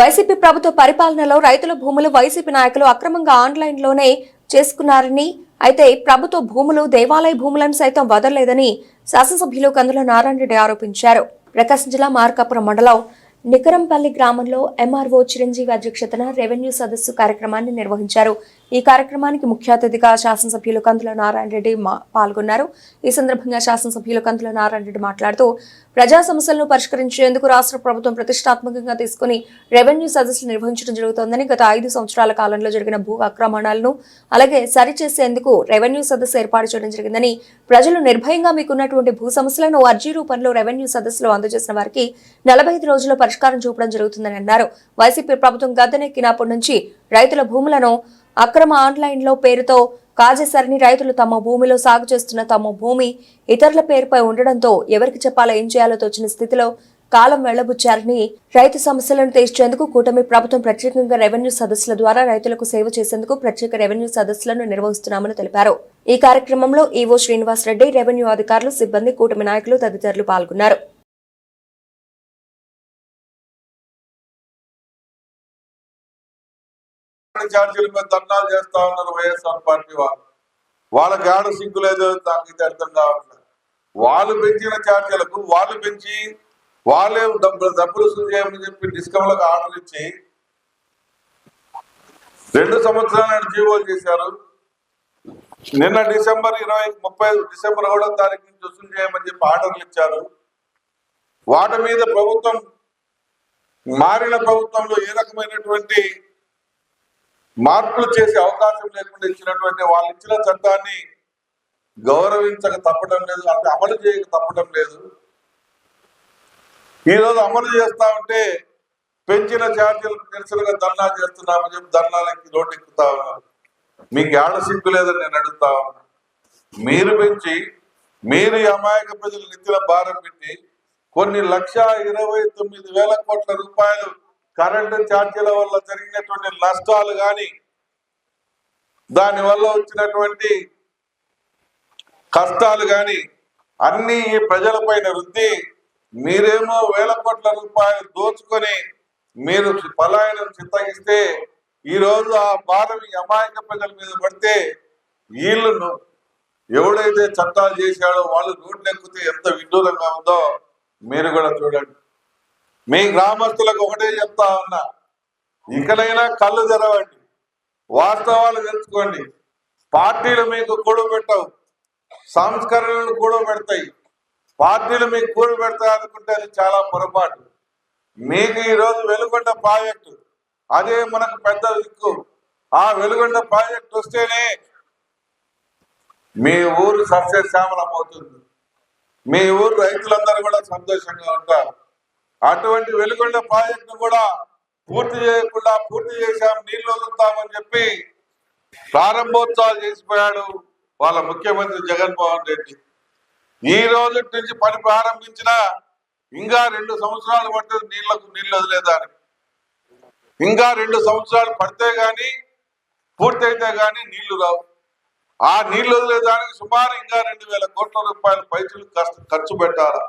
YCP ప్రభుత్వ పరిపాలనలో రైతుల భూములు వైసీపీ నాయకులు అక్రమంగా ఆన్లైన్లోనే చేసుకున్నారని అయితే ప్రభుత్వ భూములు దేవాలయ భూములను సైతం వదలలేదని శాసనసభ్యులు కందుల నారాయణ రెడ్డి ఆరోపించారు. ప్రకాశం జిల్లా మార్కాపురం మండలం నికరంపల్లి గ్రామంలో ఎంఆర్ఓ చిరంజీవి అధ్యక్షతన రెవెన్యూ సదస్సు కార్యక్రమాన్ని నిర్వహించారు. ఈ కార్యక్రమానికి ముఖ్య అతిథిగా శాసనసభ్యులు కందుల నారాయణ రెడ్డి మా- పాల్గొన్నారు. ఈ సందర్భంగా శాసనసభ్యులు కందుల నారాయణ రెడ్డి మాట్లాడుతూ ప్రజా సమస్యలను పరిష్కరించేందుకు రాష్ట్ర ప్రభుత్వం ప్రతిష్టాత్మకంగా తీసుకుని రెవెన్యూ సదస్సులు నిర్వహించడం జరుగుతోందని గత ఐదు సంవత్సరాల కాలంలో జరిగిన భూ ఆక్రమణలను అలాగే సరిచేసేందుకు రెవెన్యూ సదస్సు ఏర్పాటు చేయడం జరిగిందని ప్రజలు నిర్భయంగా మీకున్నటువంటి భూ సమస్యలను అర్జీ రూపంలో రెవెన్యూ సదస్సులో అందజేసిన వారికి నలభై ఐదు రోజుల్లో పరిష్కారం చూపడం జరుగుతుందని అన్నారు. వైసీపీ ప్రభుత్వం గద్దెనెక్కినప్పటి నుంచి రైతుల భూములను అక్రమ ఆన్లైన్లో పేరుతో కాజేశారని రైతులు తమ భూమిలో సాగు చేస్తున్న తమ భూమి ఇతరుల పేరుపై ఉండడంతో ఎవరికి చెప్పాలో ఏం చేయాలో తోచిన స్థితిలో కాలం వెళ్ళబుచ్చారని రైతు సమస్యలను తీర్చేందుకు కూటమి ప్రభుత్వం ప్రత్యేకంగా రెవెన్యూ సదస్సుల ద్వారా రైతులకు సేవ చేసేందుకు ప్రత్యేక రెవెన్యూ సదస్సులను నిర్వహిస్తున్నామని తెలిపారు. ఈ కార్యక్రమంలో ఈవో శ్రీనివాస్ రెడ్డి రెవెన్యూ అధికారులు సిబ్బంది కూటమి నాయకులు తదితరులు పాల్గొన్నారు. ఛార్జీల మీద ధర్నాలు చేస్తా ఉన్నారు వైఎస్ఆర్ పార్టీ వాళ్ళు. వాళ్ళకి ఆడ సింకు లేదు దానికి అర్థం కావట్లేదు. వాళ్ళు పెంచిన ఛార్జీలకు వాళ్ళు పెంచి వాళ్ళే డబ్బులు డబ్బులు వసూలు చేయమని చెప్పి డిస్కమ్లకు ఆర్డర్ ఇచ్చి రెండు సంవత్సరాలు నాడు జీవోలు చేశారు. నిన్న డిసెంబర్ ఇరవై ముప్పై డిసెంబర్ ఒకటో తారీఖు నుంచి వసూలు చేయమని చెప్పి ఆర్డర్లు ఇచ్చారు. వాటి మీద ప్రభుత్వం మారిన ప్రభుత్వంలో ఏ రకమైనటువంటి మార్పులు చేసే అవకాశం లేకుండా ఇచ్చినటువంటి వాళ్ళు ఇచ్చిన చట్టాన్ని గౌరవించక తప్పడం లేదు అంటే అమలు చేయక తప్పడం లేదు. ఈ రోజు అమలు చేస్తా ఉంటే పెంచిన ఛార్జీలకు నిరసనగా ధర్నా చేస్తున్నామని చెప్పి ధర్నాలకి రోడ్డెక్కుతా ఉన్నారు. మీకు ఏడ సిగ్గు లేదని నేను అడుగుతా ఉన్నా. మీరు పెంచి మీరు ఈ అమాయక ప్రజలు నెత్తిన భారం పెట్టి కొన్ని లక్ష ఇరవై తొమ్మిది వేల కోట్ల రూపాయలు కరెంటు ఛార్జీల వల్ల జరిగినటువంటి నష్టాలు కానీ దాని వల్ల వచ్చినటువంటి కష్టాలు కానీ అన్ని ఈ ప్రజలపైన రుద్ది మీరేమో వేల కోట్ల రూపాయలు దోచుకొని మీరు పలాయనం చిత్తగిస్తే ఈరోజు ఆ భారం అమాయక ప్రజల మీద పడితే వీళ్ళను ఎవడైతే చట్టాలు చేశాడో వాళ్ళు రోడ్లు ఎక్కితే ఎంత విడ్డూరంగా ఉందో మీరు కూడా చూడండి. మీ గ్రామస్తులకు ఒకటే చెప్తా ఉన్నా ఇకనైనా కళ్ళు తెరవండి వాస్తవాలు తెలుసుకోండి. పార్టీలు మీకు కూడు పెట్టవు సంస్కరణలు కూడు పెడతాయి. పార్టీలు మీకు కూడు పెడతాయి అనుకుంటే అది చాలా పొరపాటు. మీకు ఈరోజు వెలుగొండ ప్రాజెక్టు అదే మనకు పెద్ద దిక్కు. ఆ వెలుగొండ ప్రాజెక్టు వస్తేనే మీ ఊరు సస్యశ్యామలం అవుతుంది. మీ ఊరు రైతులందరూ కూడా సంతోషంగా ఉంటారు. అటువంటి వెలుగొండ ప్రాజెక్టు కూడా పూర్తి చేయకుండా పూర్తి చేశాం నీళ్ళు వదులుతామని చెప్పి ప్రారంభోత్సవాలు చేసిపోయాడు వాళ్ళ ముఖ్యమంత్రి జగన్మోహన్ రెడ్డి. ఈ రోజు నుంచి పని ప్రారంభించిన ఇంకా రెండు సంవత్సరాలు పడుతుంది నీళ్ళకు నీళ్ళు వదిలేదానికి. ఇంకా రెండు సంవత్సరాలు పడితే కానీ పూర్తి అయితే గాని నీళ్ళు రావు. ఆ నీళ్ళు వదిలేదానికి సుమారు ఇంకా రెండు వేల కోట్ల రూపాయల పైసలు ఖర్చు ఖర్చు పెట్టాలి?